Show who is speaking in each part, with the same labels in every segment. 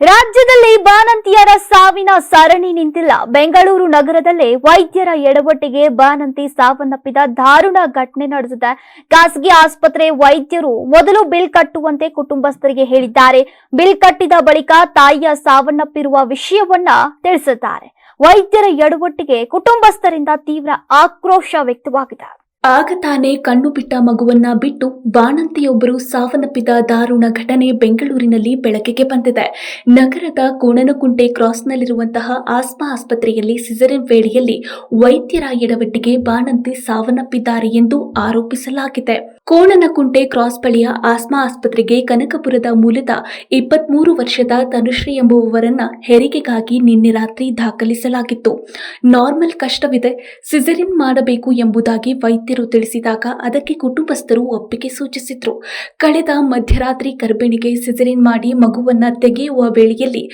Speaker 1: ರಾಜ್ಯದಲ್ಲಿ ಬಾಣಂತಿಯರ ಸಾವಿನ ಸರಣಿ ನಿಂತಿಲ್ಲ. ಬೆಂಗಳೂರು ನಗರದಲ್ಲೇ ವೈದ್ಯರ ಎಡವಟ್ಟಿಗೆ ಬಾಣಂತಿ ಸಾವನ್ನಪ್ಪಿದ ದಾರುಣ ಘಟನೆ ನಡೆದಿದೆ. ಖಾಸಗಿ ಆಸ್ಪತ್ರೆ ವೈದ್ಯರು ಮೊದಲು ಬಿಲ್ ಕಟ್ಟುವಂತೆ ಕುಟುಂಬಸ್ಥರಿಗೆ ಹೇಳಿದ್ದಾರೆ. ಬಿಲ್ ಕಟ್ಟಿದ ಬಳಿಕ ತಾಯಿಯ ಸಾವನ್ನಪ್ಪಿರುವ ವಿಷಯವನ್ನ ತಿಳಿಸಿದ್ದಾರೆ. ವೈದ್ಯರ ಎಡವಟ್ಟಿಗೆ ಕುಟುಂಬಸ್ಥರಿಂದ ತೀವ್ರ ಆಕ್ರೋಶ ವ್ಯಕ್ತವಾಗಿದೆ.
Speaker 2: ಆಗ ತಾನೇ ಕಣ್ಣು ಬಿಟ್ಟ ಮಗುವನ್ನ ಬಿಟ್ಟು ಬಾಣಂತಿಯೊಬ್ಬರು ಸಾವನ್ನಪ್ಪಿದ ದಾರುಣ ಘಟನೆ ಬೆಂಗಳೂರಿನಲ್ಲಿ ಬೆಳಕಿಗೆ ಬಂದಿದೆ. ನಗರದ ಕೋಣನಕುಂಟೆ ಕ್ರಾಸ್ನಲ್ಲಿರುವಂತಹ ಆಸ್ಮಾ ಆಸ್ಪತ್ರೆಯಲ್ಲಿ ಸಿಸರಿನ್ ವೇಳೆಯಲ್ಲಿ ವೈದ್ಯರ ಎಡವಟ್ಟಿಗೆ ಬಾಣಂತಿ ಸಾವನ್ನಪ್ಪಿದ್ದಾರೆ ಎಂದು ಆರೋಪಿಸಲಾಗಿದೆ. ಕೋಣನಕುಂಟೆ ಕ್ರಾಸ್ ಬಳಿಯ ಆಸ್ಮಾ ಆಸ್ಪತ್ರೆಗೆ ಕನಕಪುರದ ಮೂಲದ ಇಪ್ಪತ್ಮೂರು ವರ್ಷದ ತನುಶ್ರೀ ಎಂಬುವವರನ್ನ ಹೆರಿಗೆಗಾಗಿ ನಿನ್ನೆ ರಾತ್ರಿ ದಾಖಲಿಸಲಾಗಿತ್ತು. ನಾರ್ಮಲ್ ಕಷ್ಟವಿದೆ, ಸಿಸರಿನ್ ಮಾಡಬೇಕು ಎಂಬುದಾಗಿ ವೈದ್ಯರು ತಿಳಿಸಿದಾಗ ಅದಕ್ಕೆ ಕುಟುಂಬಸ್ಥರು ಒಪ್ಪಿಗೆ ಸೂಚಿಸಿದ್ರು. ಕಳೆದ ಮಧ್ಯರಾತ್ರಿ ಗರ್ಭಿಣಿಗೆ ಸಿಸರಿನ್ ಮಾಡಿ ಮಗುವನ್ನ ತೆಗೆಯುವ ವೇಳೆಯಲ್ಲಿ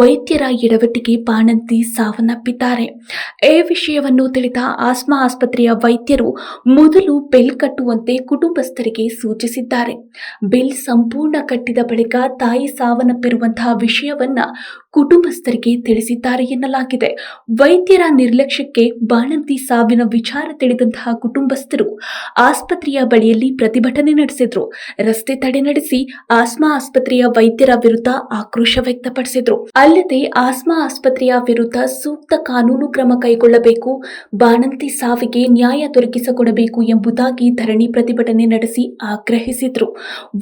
Speaker 2: ವೈದ್ಯರ ಎಡವಟ್ಟಿಗೆ ಬಾಣಂತಿ ಸಾವನ್ನಪ್ಪಿದ್ದಾರೆ. ಈ ವಿಷಯವನ್ನು ತಿಳಿದ ಆಸ್ಮಾ ಆಸ್ಪತ್ರೆಯ ವೈದ್ಯರು, ಮೊದಲು ಬೆಲ್ ಕಟ್ಟುವಂತೆ ಕುಟುಂಬಸ್ಥರಿಗೆ ಸೂಚಿಸಿದ್ದಾರೆ. ಬಿಲ್ ಸಂಪೂರ್ಣ ಕಟ್ಟಿದ ಬಳಿಕ ತಾಯಿ ಸಾವನ್ನಪ್ಪಿರುವಂತಹ ವಿಷಯವನ್ನ ಕುಟುಂಬಸ್ಥರಿಗೆ ತಿಳಿಸಿದ್ದಾರೆ ಎನ್ನಲಾಗಿದೆ. ವೈದ್ಯರ ನಿರ್ಲಕ್ಷ್ಯಕ್ಕೆ ಬಾಣಂತಿ ಸಾವಿನ ವಿಚಾರ ತಿಳಿದಂತಹ ಕುಟುಂಬಸ್ಥರು ಆಸ್ಪತ್ರೆಯ ಬಳಿಯಲ್ಲಿ ಪ್ರತಿಭಟನೆ ನಡೆಸಿದ್ರು. ರಸ್ತೆ ತಡೆ ನಡೆಸಿ ಆಸ್ಮಾ ಆಸ್ಪತ್ರೆಯ ವೈದ್ಯರ ವಿರುದ್ಧ ಆಕ್ರೋಶ ವ್ಯಕ್ತಪಡಿಸಿದ್ರು. ಅಲ್ಲದೆ ಆಸ್ಮಾ ಆಸ್ಪತ್ರೆಯ ವಿರುದ್ಧ ಸೂಕ್ತ ಕಾನೂನು ಕ್ರಮ ಕೈಗೊಳ್ಳಬೇಕು, ಬಾಣಂತಿ ಸಾವಿಗೆ ನ್ಯಾಯ ದೊರಕಿಸಿಕೊಡಬೇಕು ಎಂಬುದಾಗಿ ಧರಣಿ ಪ್ರತಿಭಟನೆ ನಡೆಸಿ ಆಗ್ರಹಿಸಿದ್ರು.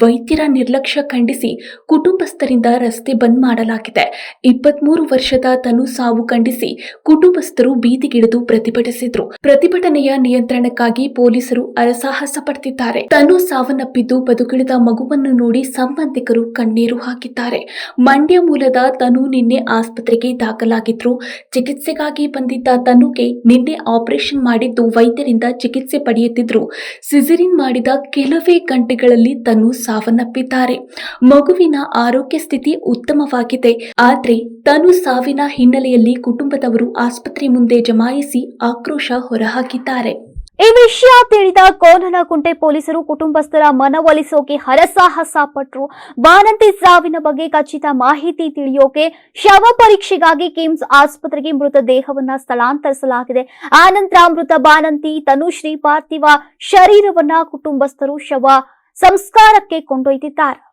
Speaker 2: ವೈದ್ಯರ ನಿರ್ಲಕ್ಷ್ಯ ಖಂಡಿಸಿ ಕುಟುಂಬಸ್ಥರಿಂದ ರಸ್ತೆ ಬಂದ್ ಮಾಡಲಾಗಿದೆ. ಇಪ್ಪತ್ಮೂರು ವರ್ಷದ ತನು ಸಾವು ಖಂಡಿಸಿ ಕುಟುಂಬಸ್ಥರು ಬೀದಿಗಿಳಿದು ಪ್ರತಿಭಟಿಸಿದ್ರು. ಪ್ರತಿಭಟನೆಯ ನಿಯಂತ್ರಣಕ್ಕಾಗಿ ಪೊಲೀಸರು ಅರಸಾಹಸ ಪಡ್ತಿದ್ದಾರೆ. ತನು ಸಾವನ್ನಪ್ಪಿದ್ದು ಬದುಕಿಳಿದ ಮಗುವನ್ನು ನೋಡಿ ಸಂಬಂಧಿಕರು ಕಣ್ಣೀರು ಹಾಕಿದ್ದಾರೆ. ಮಂಡ್ಯ ಮೂಲದ ತನು ನಿನ್ನೆ ಆಸ್ಪತ್ರೆಗೆ ದಾಖಲಾಗಿದ್ರು. ಚಿಕಿತ್ಸೆಗಾಗಿ ಬಂದಿದ್ದ ತನುಗೆ ನಿನ್ನೆ ಆಪರೇಷನ್ ಮಾಡಿದ್ದು ವೈದ್ಯರಿಂದ ಚಿಕಿತ್ಸೆ ಪಡೆಯುತ್ತಿದ್ರು. ಸಿಜರಿನ್ ಮಾಡಿದ ಕೆಲವೇ ಗಂಟೆಗಳಲ್ಲಿ ತನು ಸಾವನ್ನಪ್ಪಿದ್ದಾರೆ. ಮಗುವಿನ ಆರೋಗ್ಯ ಸ್ಥಿತಿ ಉತ್ತಮವಾಗಿದೆ. ಆದ್ರೆ ತನು ಸಾವಿನ ಹಿನ್ನೆಲೆಯಲ್ಲಿ ಕುಟುಂಬದವರು ಆಸ್ಪತ್ರೆ ಮುಂದೆ ಜಮಾಯಿಸಿ ಆಕ್ರೋಶ ಹೊರಹಾಕಿದ್ದಾರೆ.
Speaker 1: ಈ ವಿಷಯ ತಿಳಿದ ಕೋನನಕುಂಟೆ ಪೊಲೀಸರು ಕುಟುಂಬಸ್ಥರ ಮನವೊಲಿಸೋಕೆ ಹರಸಾಹಸ ಪಟ್ರು. ಬಾನಂತಿ ಸಾವಿನ ಬಗ್ಗೆ ಖಚಿತ ಮಾಹಿತಿ ತಿಳಿಯೋಕೆ ಶವ ಪರೀಕ್ಷೆಗಾಗಿ ಕಿಮ್ಸ್ ಆಸ್ಪತ್ರೆಗೆ ಮೃತದೇಹವನ್ನ ಸ್ಥಳಾಂತರಿಸಲಾಗಿದೆ. ಆನಂತರ ಮೃತ ಬಾಣಂತಿ, ತನುಶ್ರೀ, ಪಾರ್ಥಿವ ಶರೀರವನ್ನ ಕುಟುಂಬಸ್ಥರು ಶವ ಸಂಸ್ಕಾರಕ್ಕೆ ಕೊಂಡೊಯ್ದಿದ್ದಾರೆ.